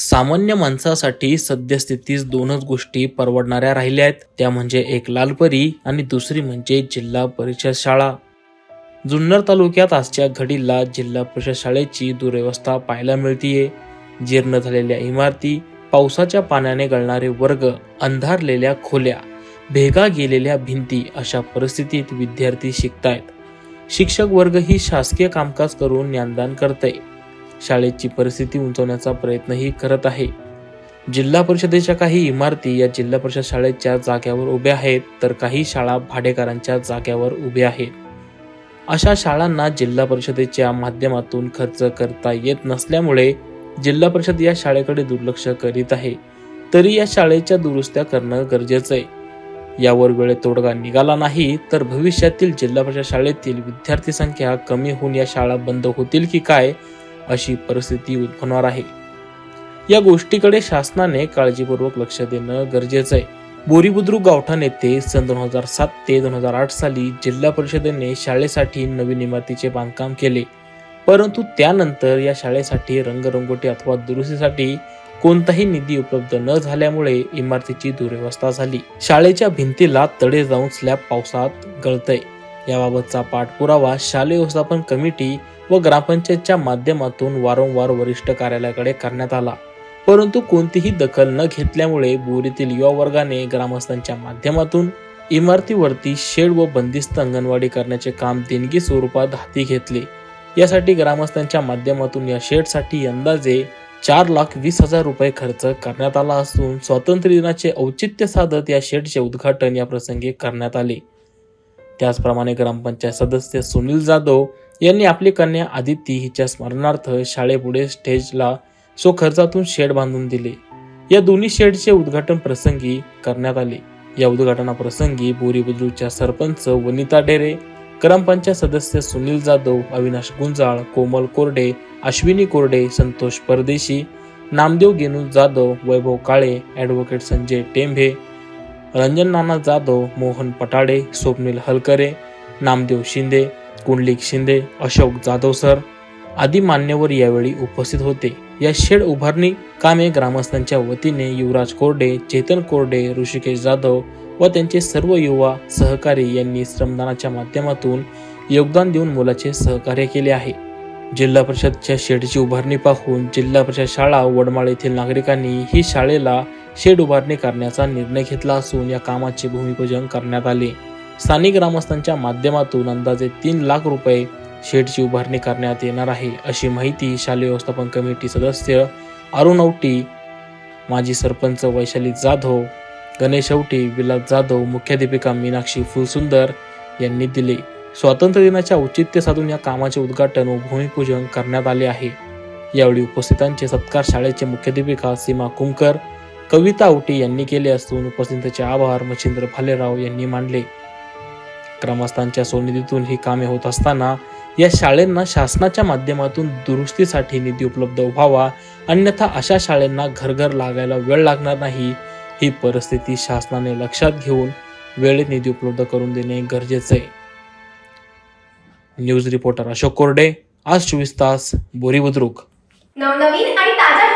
सामान्य माणसासाठी सद्यस्थितीस दोनच गोष्टी परवडणाऱ्या राहिल्या आहेत. त्या म्हणजे एक लालपरी आणि दुसरी म्हणजे जिल्हा परिषद शाळा. जुन्नर तालुक्यात आजच्या घडीला जिल्हा परिषद शाळेची दुरवस्था पाहायला मिळतीये. जीर्ण झालेल्या इमारती पावसाच्या पाण्याने गळणारे वर्ग अंधारलेल्या खोल्या भेगा गेलेल्या भिंती अशा परिस्थितीत विद्यार्थी शिकतायत. शिक्षक वर्ग ही शासकीय कामकाज करून ज्ञानदान करते शाळेची परिस्थिती उंचवण्याचा प्रयत्नही करत आहे. जिल्हा परिषदेच्या काही इमारती या जिल्हा परिषद शाळेच्या जाग्यावर उभ्या आहेत तर काही शाळा भाडेकरांच्या जाग्यावर उभ्या आहेत. अशा शाळांना जिल्हा परिषदेच्या माध्यमातून खर्च करता येत नसल्यामुळे जिल्हा परिषद या शाळेकडे दुर्लक्ष करीत आहे. तरी या शाळेच्या दुरुस्त्या करणं गरजेचं आहे. यावर वेळेत तोडगा निघाला नाही तर भविष्यातील जिल्हा परिषद शाळेतील विद्यार्थी संख्या कमी होऊन या शाळा बंद होतील की काय अशी परिस्थिती उद्भवणार आहे. या गोष्टीकडे शासनाने काळजीपूर्वक लक्ष देणं गरजेचं आहे. बोरीबुद्रुक गावठा गावठाण येथे सन दोन हजार सात ते दोन हजार आठ साली जिल्हा परिषदेने शाळेसाठी नवीन इमारतीचे बांधकाम केले. परंतु त्यानंतर या शाळेसाठी रंगरंगोटी अथवा दुरुस्तीसाठी कोणताही निधी उपलब्ध न झाल्यामुळे इमारतीची दुरवस्था झाली. शाळेच्या भिंतीला तडे जाऊन स्लॅब पावसात गळतय. याबाबतचा पाठपुरावा शालेय व्यवस्थापन कमिटी व ग्रामपंचायतच्या माध्यमातून वारंवार वरिष्ठ कार्यालयाकडे करण्यात आला. परंतु कोणतीही दखल न घेतल्यामुळे बोरीतील युवा वर्गाने ग्रामस्थांच्या माध्यमातून इमारतीवरती शेड व बंदिस्त अंगणवाडी करण्याचे काम देणगी स्वरूपात हाती घेतले. यासाठी ग्रामस्थांच्या माध्यमातून या शेडसाठी अंदाजे चार लाख वीस हजार रुपये खर्च करण्यात आला असून स्वातंत्र्य दिनाचे औचित्य साधत या शेडचे उद्घाटन या प्रसंगी करण्यात आले. त्याचप्रमाणे ग्रामपंचायत सदस्य सुनील जाधव यांनी आपली कन्या आदिती हिच्या स्मरणार्थ शाळेपुढे स्टेजला सो खर्चातून शेड बांधून दिले. या दोन्ही शेडचे उद्घाटन प्रसंगी करण्यात आले. या उद्घाटनाप्रसंगी बोरी बुद्रुकच्या सरपंच वनिता डेरे ग्रामपंचायत सदस्य सुनील जाधव अविनाश गुंजाळ कोमल कोरडे अश्विनी कोरडे संतोष परदेशी नामदेव गेनू जाधव वैभव काळे ॲडव्होकेट संजय टेंभे रंजन नाना जाधव मोहन पटाडे स्वप्नील हलकरे नामदेव शिंदे कुंडलिक शिंदे अशोक जाधव सर आदी मान्यवर यावेळी उपस्थित होते. या शेड उभारणी कामे ग्रामस्थांच्या वतीने युवराज कोरडे चेतन कोरडे ऋषिकेश जाधव व त्यांचे सर्व युवा सहकारी यांनी श्रमदानाच्या माध्यमातून योगदान देऊन मुलाचे सहकार्य केले आहे. जिल्हा परिषदच्या शेडची उभारणी पाहून जिल्हा परिषद शाळा वडमाळ येथील नागरिकांनी ही शाळेला शेड उभारणी करण्याचा निर्णय घेतला असून या कामाचे भूमिपूजन करण्यात आले. स्थानिक ग्रामस्थांच्या माध्यमातून अंदाजे तीन लाख रुपये शेडची उभारणी करण्यात येणार आहे अशी माहिती शालेय व्यवस्थापन कमिटी सदस्य अरुण औटी माजी सरपंच वैशाली जाधव गणेश औटी विलास जाधव मुख्याध्यापिका मीनाक्षी फुलसुंदर यांनी दिले. स्वातंत्र्यदिनाच्या औचित्य साधून या कामाचे उद्घाटन व भूमिपूजन करण्यात आले आहे. यावेळी उपस्थितांचे सत्कार शाळेचे मुख्याध्यापिका सीमा कुमकर कविता औटी यांनी केले असून उपस्थितांचे आभार मच्छिंद्र भालेराव यांनी मांडले ग्रामस्थांच्या स्वनिधीतून ही कामे होत असताना या शाळेंना शासनाच्या माध्यमातून दुरुस्तीसाठी निधी उपलब्ध व्हावा अन्यथा अशा शाळेंना घरघर लागायला वेळ लागणार नाही ही परिस्थिती शासनाने लक्षात घेऊन वेळेत निधी उपलब्ध करून देणे गरजेचे आहे. न्यूज रिपोर्टर अशोक कोरडे आज चोवीस तास बोरी बुद्रुक. नवनवीन आणि ताज्या